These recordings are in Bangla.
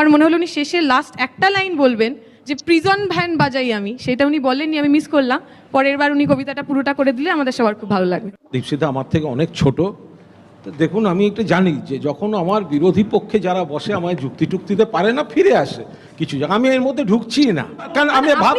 আমার মনে হলো উনি শেষে লাস্ট একটা লাইন বলবেন যে প্রিজন ভ্যান বাজাই আমি। সেটা উনি বলেননি আমি মিস করলাম। পরের বার উনি কবিতাটা পুরোটা করে দিলে আমাদের সবার খুব ভালো লাগবে। দীপশিতা আমার থেকে অনেক ছোট। তো দেখুন আমি একটু জানি যে যখন আমার বিরোধী পক্ষে যারা বসে আমায় যুক্তি টুক্তিতে পারে না ফিরে আসে কিছু আমি এর মধ্যে ঢুকছি না। কারণ আমি ভাব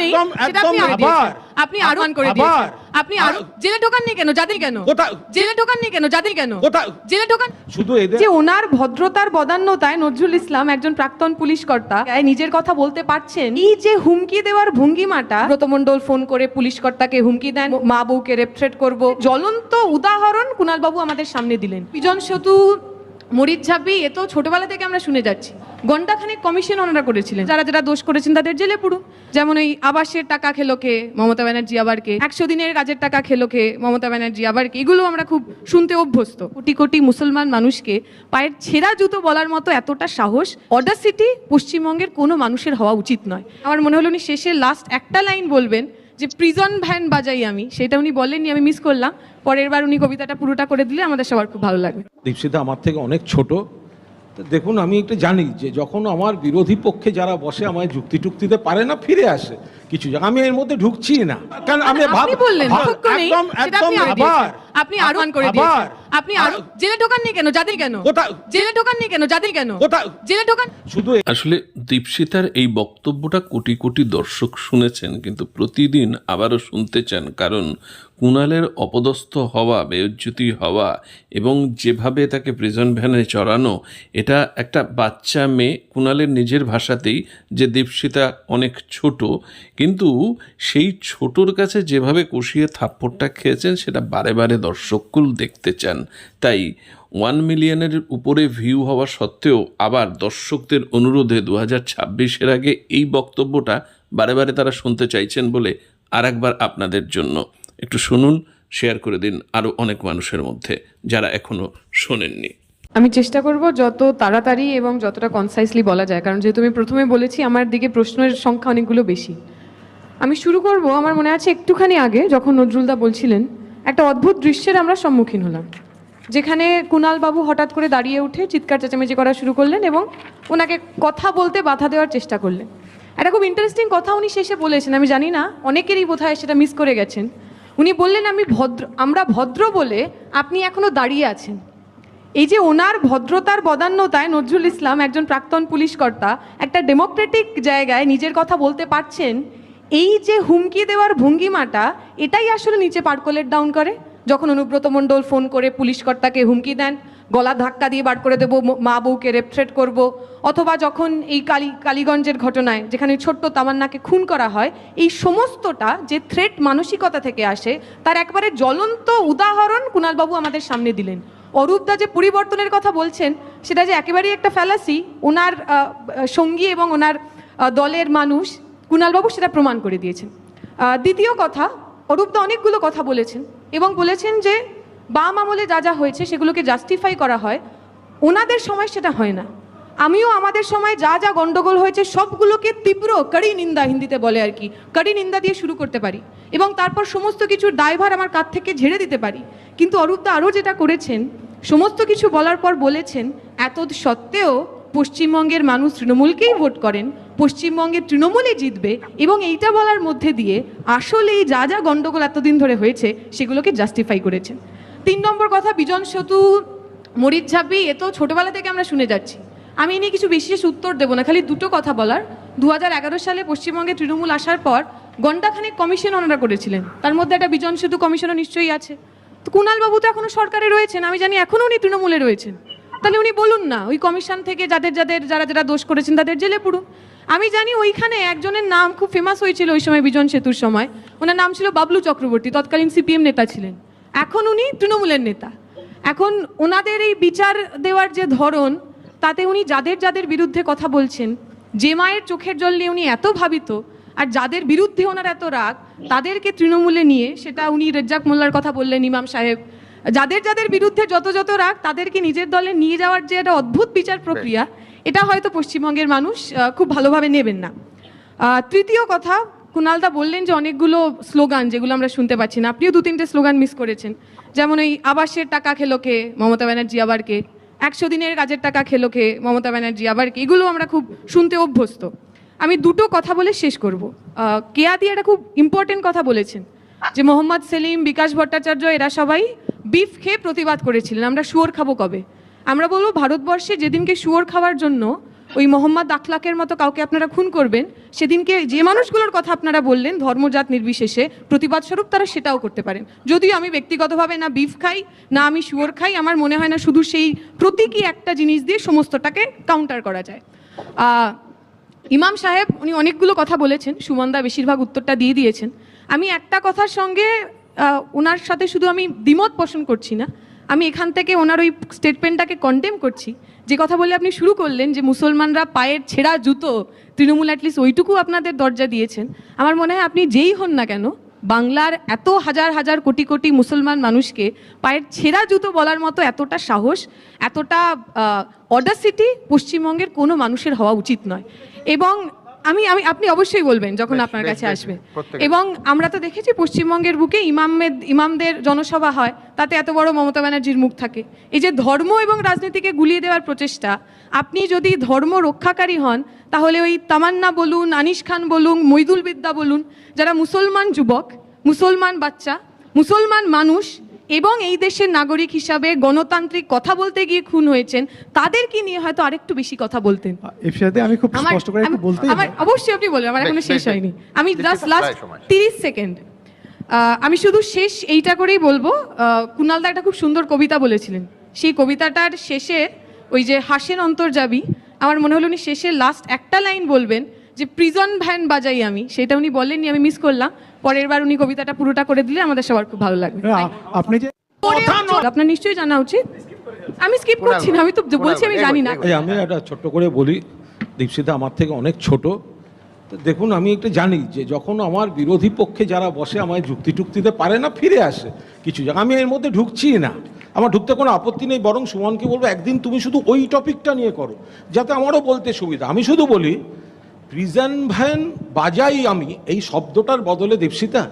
একদম একদম আবার আপনি আহ্বান করে দিয়েছেন। আপনি আরও জেলে ঢোকাননি কেন? জাতির কেন? কোথায়? জেলে ঢোকাননি কেন? জাতির কেন? কোথায়? জেলে ঢোকান শুধু এদের? যে ওনার ভদ্রতার বদান্যতায় নজরুল ইসলাম একজন প্রাক্তন পুলিশ কর্তা নিজের কথা বলতে পারছেন। এই যে হুমকি দেওয়ার ভঙ্গিমাটা ব্রতমণ্ডল ফোন করে পুলিশ কর্তাকে হুমকি দেন মা বউকে রেপথ্রেট করব। জ্বলন্ত উদাহরণ কুণাল বাবু আমাদের সামনে দিলেন। পিজন সেতু মরিচ ঝাঁপি এ তো ছোটবেলা থেকে আমরা শুনে যাচ্ছি। ঘন্টাখানেক কমিশন ওনারা করেছিলেন। যারা যারা দোষ করেছেন তাদের জেলে পুরু। যেমন ওই আবাসের টাকা খেলো কে, মমতা ব্যানার্জি আবার কে, একশো দিনের কাজের টাকা খেলো কে, মমতা ব্যানার্জি আবার কে, এগুলো আমরা খুব শুনতে অভ্যস্ত। কোটি কোটি মুসলমান মানুষকে পায়ের ছেঁড়া জুতো বলার মতো এতটা সাহস অডাসিটি পশ্চিমবঙ্গের কোনো মানুষের হওয়া উচিত নয়। আমার মনে হলো উনি শেষে লাস্ট একটা লাইন বলবেন যে, প্রিজন ভ্যান বাজাই আমি। সেটা উনি বলেননি, আমি মিস করলাম। পরের বার উনি কবিতাটা পুরোটা করে দিলে আমাদের সবার খুব ভালো লাগবে। দীপশিতা আমার থেকে অনেক ছোট। তো দেখুন আমি একটু জানি যে যখন আমার বিরোধী পক্ষে যারা বসে আমায় যুক্তি টুক্তিতে পারে না ফিরে আসে কিছু জায়গা আমি এর মধ্যে ঢুকছি না। কারণ আমি আপনি বললেন নেই একদম একদম আবার। আপনি আহ্বান করে দিয়েছেন। আপনি আরও জেলে ঢোকাননি কেন? জাতির কেন? জেলে ঢোকাননি কেন? জাতির কেন? জেলে ঢোকান শুধু আসলে দীপশিতার এই বক্তব্যটা কোটি কোটি দর্শক শুনেছেন কিন্তু প্রতিদিন আবারও শুনতে চান কারণ কুণালের অপদস্থ হওয়া, বেউজ্জুতি হওয়া এবং যেভাবে তাকে প্রিজন ভ্যানে চড়ানো, এটা একটা বাচ্চা মেয়ে কুণালের নিজের ভাষাতেই যে দীপশিতা অনেক ছোট, কিন্তু সেই ছোটর কাছে যেভাবে কষিয়ে থাপ্পড়টা খেয়েছেন, সেটা বারে বারে দর্শককুল দেখতে চান। তাই ওয়ান মিলিয়নের উপরে ভিউ হওয়া সত্ত্বেও আবার দর্শকদের অনুরোধে দু হাজার ছাব্বিশের আগে এই বক্তব্যটা বারে বারে তারা শুনতে চাইছেন বলে আর একবার আপনাদের জন্য। একটু শুনুন শেয়ার করে দিন আরও অনেক মানুষের মধ্যে যারা এখনও শোনেননি। আমি চেষ্টা করব যত তাড়াতাড়ি এবং যতটা কনসাইসলি বলা যায়, কারণ যেহেতু আমি প্রথমে বলেছি, আমার দিকে প্রশ্নের সংখ্যা অনেকগুলো বেশি। আমি শুরু করব, আমার মনে আছে একটুখানি আগে যখন নজরুলদা বলছিলেন, একটা অদ্ভুত দৃশ্যের আমরা সম্মুখীন হলাম, যেখানে কুণাল বাবু হঠাৎ করে দাঁড়িয়ে উঠে চিৎকার চেঁচামেচি করা শুরু করলেন এবং ওনাকে কথা বলতে বাধা দেওয়ার চেষ্টা করলেন। একটা খুব ইন্টারেস্টিং কথা উনি শেষে বলেছেন, আমি জানি না, অনেকেরই বোধহয় সেটা মিস করে গেছেন। উনি বললেন, আমি ভদ্র, আমরা ভদ্র বলে আপনি এখনও দাঁড়িয়ে আছেন। এই যে ওনার ভদ্রতার বদান্যতায় নজরুল ইসলাম একজন প্রাক্তন পুলিশ কর্তা একটা ডেমোক্রেটিক জায়গায় নিজের কথা বলতে পারছেন, এই যে হুমকি দেওয়ার ভঙ্গিমাটা, এটাই আসলে নিচে পার্কোলেট ডাউন করে? যখন অনুব্রত মণ্ডল ফোন করে পুলিশ কর্তাকে হুমকি দেন গলা ধাক্কা দিয়ে বার করে দেবো, মা বউকে রেপথ্রেট করব। অথবা যখন এই কালী, কালীগঞ্জের ঘটনায় যেখানে ছোট্ট তামান্নাকে খুন করা হয়, এই সমস্তটা যে থ্রেট মানসিকতা থেকে আসে, তার একবারে জ্বলন্ত উদাহরণ কুণালবাবু আমাদের সামনে দিলেন। অরূপদা যে পরিবর্তনের কথা বলছেন, সেটা যে একেবারেই একটা ফ্যালাসি ওনার সঙ্গী এবং ওনার দলের মানুষ, কুণালবাবু সেটা প্রমাণ করে দিয়েছেন। দ্বিতীয় কথা, অরূপদা অনেকগুলো কথা বলেছেন এবং বলেছেন যে বাম আমলে যা যা হয়েছে সেগুলোকে জাস্টিফাই করা হয় ওনাদের সময় সেটা হয় না। আমিও আমাদের সময় যা যা গন্ডগোল হয়েছে সবগুলোকে তীব্র কড়ি নিন্দা হিন্দিতে বলে আর কি, কড়ি নিন্দা দিয়ে শুরু করতে পারি এবং তারপর সমস্ত কিছুর দায়ভার আমার কাছ থেকে ঝেড়ে দিতে পারি। কিন্তু অরূপদা আরও যেটা করেছেন, সমস্ত কিছু বলার পর বলেছেন, এত সত্ত্বেও পশ্চিমবঙ্গের মানুষ তৃণমূলকেই ভোট করেন, পশ্চিমবঙ্গের তৃণমূলই জিতবে এবং এইটা বলার মধ্যে দিয়ে আসলেই যা যা গন্ডগোল এতদিন ধরে হয়েছে সেগুলোকে জাস্টিফাই করেছেন। তিন নম্বর কথা, বিজন সেতু, মরিচ ঝাঁপি, এ তো ছোটবেলা থেকে আমরা শুনে যাচ্ছি। আমি এ নিয়ে কিছু বিশেষ উত্তর দেবো না, খালি দুটো কথা বলার। দু হাজার এগারো সালে পশ্চিমবঙ্গে তৃণমূল আসার পর ঘণ্টাখানেক কমিশন ওনারা করেছিলেন। তার মধ্যে একটা বিজন সেতু কমিশনও নিশ্চয়ই আছে। তো কুণাল বাবু তো এখনও সরকারে রয়েছেন, আমি জানি এখনও উনি তৃণমূলে রয়েছেন। তাহলে উনি বলুন না, ওই কমিশন থেকে যাদের যাদের, যারা যারা দোষ করেছেন তাদের জেলে পুরুন আমি জানি ওইখানে একজনের নাম খুব ফেমাস হয়েছিল ওই সময় বিজন সেতুর সময়। ওনার নাম ছিল বাবলু চক্রবর্তী, তৎকালীন সিপিএম নেতা ছিলেন। এখন উনি তৃণমূলের নেতা। এখন ওনাদের এই বিচার দেওয়ার যে ধরন তাতে উনি যাদের যাদের বিরুদ্ধে কথা বলছেন যে মায়ের চোখের জল নিয়ে উনি এত ভাবিত আর যাদের বিরুদ্ধে ওনার এত রাগ তাদেরকে তৃণমূলে নিয়ে সেটা উনি রেজ্জাক মোল্লার কথা বললেন ইমাম সাহেব যাদের যাদের বিরুদ্ধে যত যত রাগ তাদেরকে নিজের দলে নিয়ে যাওয়ার যে একটা অদ্ভুত বিচার প্রক্রিয়া এটা হয়তো পশ্চিমবঙ্গের মানুষ খুব ভালোভাবে নেবেন না। তৃতীয় কথা কুণালদা বললেন যে অনেকগুলো স্লোগান যেগুলো আমরা শুনতে পাচ্ছি না। আপনিও দু তিনটে স্লোগান মিস করেছেন। যেমন এই আবাসের টাকা খেলো কে, মমতা ব্যানার্জি আবার কে? একশো দিনের কাজের টাকা খেলো খেয়ে মমতা ব্যানার্জি আবার কি? এগুলো আমরা খুব শুনতে অভ্যস্ত। আমি দুটো কথা বলে শেষ করব। কেয়াদি একটা খুব ইম্পর্টেন্ট কথা বলেছেন, যে মোহাম্মদ সেলিম, বিকাশ ভট্টাচার্য, এরা সবাই বিফ খেয়ে প্রতিবাদ করেছিলেন। আমরা শুয়োর খাব কবে? আমরা বলব ভারতবর্ষে যেদিনকে শুয়োর খাওয়ার জন্য ওই মোহাম্মদ আখলাকের মতো কাউকে আপনারা খুন করবেন, সেদিনকে যে মানুষগুলোর কথা আপনারা বললেন, ধর্মজাত নির্বিশেষে প্রতিবাদ স্বরূপ তারা সেটাও করতে পারেন। যদিও আমি ব্যক্তিগতভাবে না বিফ খাই, না আমি শুয়োর খাই, আমার মনে হয় না শুধু সেই প্রতীকী একটা জিনিস দিয়ে সমস্তটাকে কাউন্টার করা যায়। ইমাম সাহেব উনি অনেকগুলো কথা বলেছেন, সুমনদা বেশিরভাগ উত্তরটা দিয়ে দিয়েছেন। আমি একটা কথার সঙ্গে ওনার সাথে শুধু আমি দ্বিমত পোষণ করছি না আমি এখান থেকে ওনার ওই স্টেটমেন্টটাকে কন্টেম করছি। যে কথা বলে আপনি শুরু করলেন যে মুসলমানরা পায়ের ছেঁড়া জুতো, তৃণমূল অ্যাটলিস্ট ওইটুকু আপনাদের দরজা দিয়েছেন। আমার মনে হয় আপনি যেই হন না কেন, বাংলার এত হাজার হাজার কোটি কোটি মুসলমান মানুষকে পায়ের ছেঁড়া জুতো বলার মতো এতটা সাহস, এতটা অডাসিটি পশ্চিমবঙ্গের কোনো মানুষের হওয়া উচিত নয়। এবং আমি আমি আপনি অবশ্যই বলবেন যখন আপনার কাছে আসবে। এবং আমরা তো দেখেছি পশ্চিমবঙ্গের বুকে ইমামের ইমামদের জনসভা হয় তাতে এত বড় মমতা ব্যানার্জির মুখ থাকে। এই যে ধর্ম এবং রাজনীতিকে গুলিয়ে দেওয়ার প্রচেষ্টা আপনি যদি ধর্ম রক্ষাকারী হন তাহলে ওই তামান্না বলুন আনিস খান বলুন মইদুল বিদ্যা বলুন যারা মুসলমান যুবক মুসলমান বাচ্চা মুসলমান মানুষ এবং এই দেশের নাগরিক হিসাবে গণতান্ত্রিক কথা বলতে গিয়ে খুন হয়েছেন তাদেরকে নিয়ে হয়তো আরেকটু বেশি কথা বলতেন? আমি খুব স্পষ্ট করে একটু আমি- আমার অবশ্যই আপনি বলবেন আমার এখনও শেষ হয়নি। আমি জাস্ট লাস্ট প্রায় সময়। তিরিশ সেকেন্ড আমি শুধু শেষ এইটা করেই বলব আহ, কুণালদা একটা খুব সুন্দর কবিতা বলেছিলেন। সেই কবিতাটার শেষে ওই যে হাসেন অন্তর্যাবী আমার মনে হলো উনি শেষে লাস্ট একটা লাইন বলবেন যে প্রিজন ভ্যান বাজাই আমি সেটা উনি বলেননি আমি মিস করলাম পরের বার উনি কবিতাটা পুরোটা করে দিলে আমাদের সবার খুব ভালো লাগবে আপনি যে আপনার নিশ্চয়ই জানা উচিত আমি স্কিপ করছি না আমি তো বলছি আমি জানি না আমি একটা ছোট্ট করে বলি দীপশিতা আমার থেকে অনেক ছোট তো দেখুন আমি একটু জানি যে যখন আমার বিরোধী পক্ষে যারা বসে আমায় যুক্তি টুক্তিতে পারে না ফিরে আসে কিছু জায়গা আমি এর মধ্যে ঢুকছি না আমার ঢুকতে কোনো আপত্তি নেই বরং সুমনকে বলব একদিন তুমি শুধু ওই টপিকটা নিয়ে করো যাতে আমারও বলতে সুবিধা আমি শুধু বলি প্রিজন ভ্যান বাজাই আমি, এই শব্দটার বদলে দেবসিতা,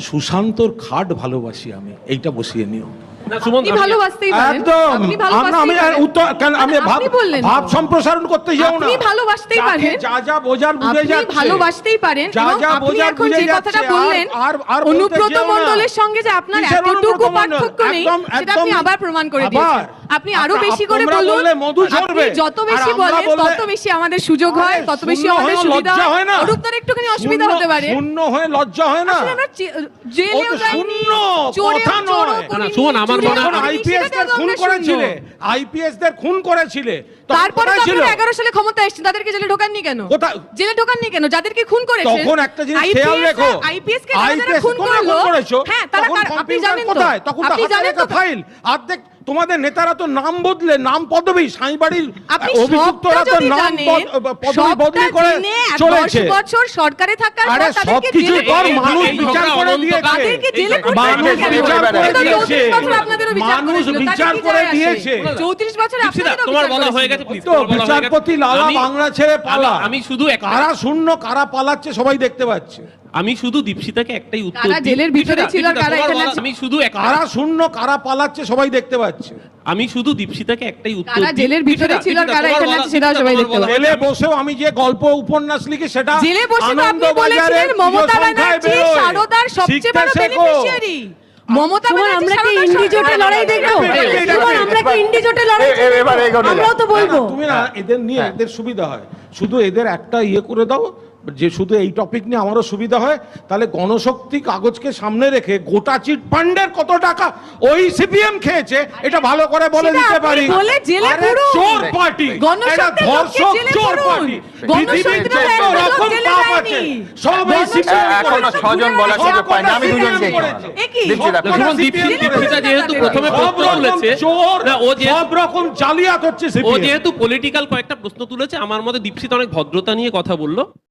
সুশান্তর খাট ভালোবাসি আমি, এইটা বসিয়ে নিও। ভালোবাসতেই পারেন। আপনি আর পারেন। উত্তর কেন আমি ভাব আপনি বললেন। তো। ভাব সম্প্রসারণ করতে যাও না। আপনি ভালোবাসতেই যাকে পারেন। যা যা বোঝার বুঝে আপনি যাচ্ছে। ভালোবাসতেই পারেন। যা এবং যা আপনি বোঝার এখন বুঝে যে যাচ্ছে কথাটা আর- বললেন আর আর বলতে অনুব্রত যেও সঙ্গে যে আপনার এতটুকু পার্থক্য নেই সেটা আপনি আবার প্রমাণ করে দিয়েছেন। আপনি আরও বেশি করে বলুন। যত বেশি বলেন তত বেশি আমাদের সুযোগ হয় তত বেশি আমাদের সুবিধা হয় না। অরূপদার একটুখানি অসুবিধা হতে পারে। শূন্য হয়ে লজ্জা হয় না। আসলে আমরা জেলেও যাইনি চোরেও চোরও নয়। করিনি, না, সুমন, আমার যখন করিনি, আইপিএস দের খুন করেছিলে। আইপিএস দের খুন করেছিলে। তারপরে তো ছিল? আপনারা এগারো সালে ক্ষমতা তাদেরকে জেলে ঢোকাননি কেন? জেলে ঢোকাননি কেন? যাদেরকে খুন করেছেন তখন একটা জিনিস খেয়াল রেখো। আইপিএস কে যারা খুন করল হ্যাঁ তারা আপনি জানেন তো। তখন আপনি জানেন তো? ফাইল। অর্ধেক তোমাদের নেতারা তো নাম বদলে নাম পদবি সাঁইবাড়ির অভিযুক্তরা তো নাম পদবি বদলি করে চলেছে। বছর সরকারে থাকার আরে পর তাদেরকে সবকিছু জেলে মানুষ করে? বিচার করে এটা তো দিয়েছে। 34 বছর আপনাদেরও বিচার মানুষ বিচার করে দিয়েছে। 34 বছর দীপশিতা, আপনাদেরও তোমার বলা হয়ে গেছে please, তো তোমার বলা গেছে। বিচারপতি লালা আমি- বাংলা ছেড়ে পালা। আমি- শুধু কারা শূন্য কারা পালাচ্ছে সবাই দেখতে পাচ্ছে। আমি শুধু দীপশিতাকে একটাই উত্তর জেলের ভিতরে ছিল কারা? আমি শুধু কারা শূন্য কারা পালাচ্ছে সবাই দেখতে পাচ্ছে। আমি শুধু দীপশিতাকে একটাই উত্তর কারা দিই। জেলের ভিতরে ছিল আর কারা এখানে আছে সেটাও সবাই দেখতে পাবে। জেলে বসেও আমি যে গল্প উপন্যাস লিখি সেটা জেলে বসে তো আপনি বলেছিলেন মমতা ব্যানার্জি সারদার সবচেয়ে বড় বেনিফিশিয়ারি মমতা আমরা কি সারদার ইন্ডি জোটে লড়াই দেখব? আমরা কি ইন্ডি জোটে লড়াই আমরাও তো বলব। তুমি না এদের নিয়ে। এদের সুবিধা হয়। শুধু এদের একটা ইয়ে করে দাও যে শুধু এই টপিক নিয়ে আমারও সুবিধা হয় তাহলে গণশক্তি কাগজকে সামনে রেখে গোটা চিট ফান্ডের কত টাকা ওই সিপিএম খেয়েছে এটা ভালো করে বলে দিতে পারি। চোর পার্টি এটা ধর্ষক চোর পার্টি। পৃথিবীর যত রকম পাপ আছে সব এই সিপিএম এখনও ছজন বলার সুযোগ পাইনি আমি দুজনকে এ কি? দীপশিতা না, সুমন, দীপশিতা দীপশিতা যেহেতু প্রথমে প্রশ্ন তুলেছে ও যেহেতু সব রকম জালিয়াত হচ্ছে ও যেহেতু পলিটিক্যাল কয়েকটা প্রশ্ন তুলেছে আমার মতে দীপশিতা অনেক ভদ্রতা নিয়ে কথা বলল।